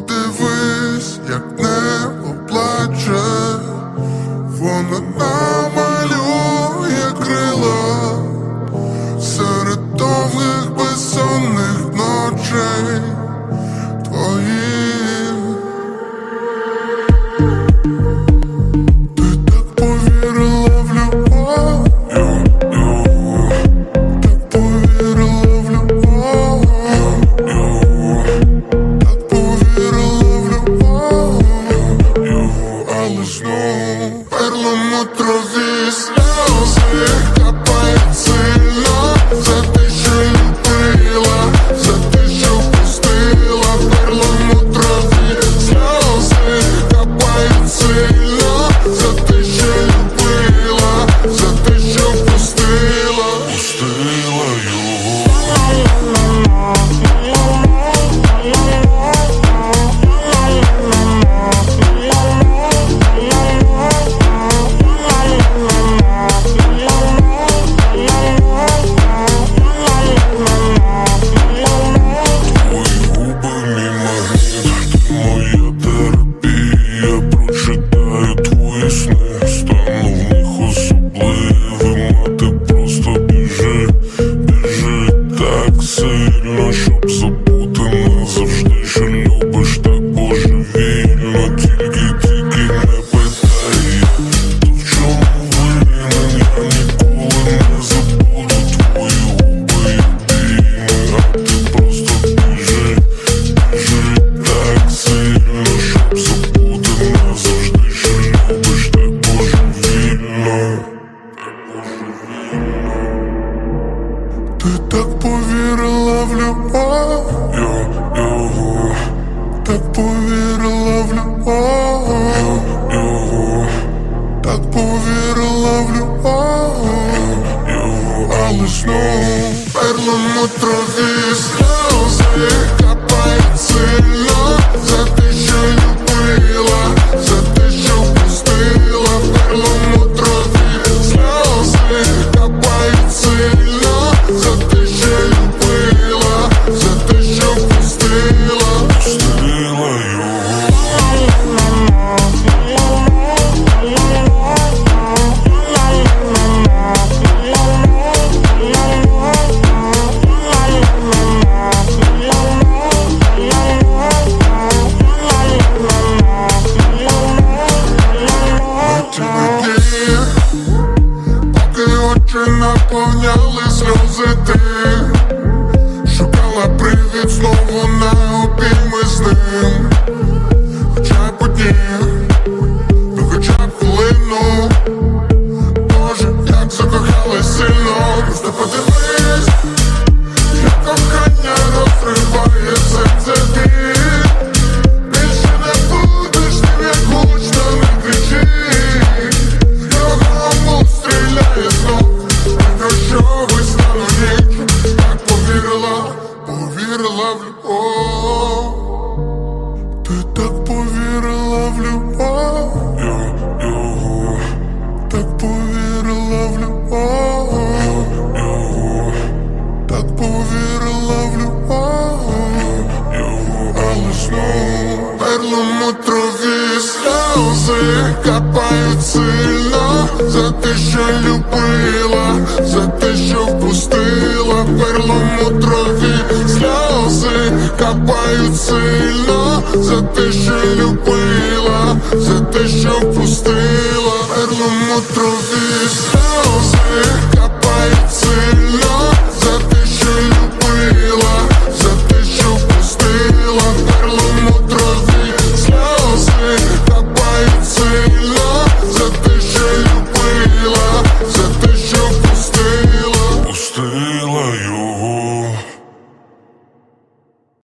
подивись, як не. snow. його так повірила в любов. Його так Трохи сльози капають сильно. За те, що любила, за те, що впустила. Перлому трохи сльози капають сильно. За те, що любила, за те, що впустила. Перлому трохи сльози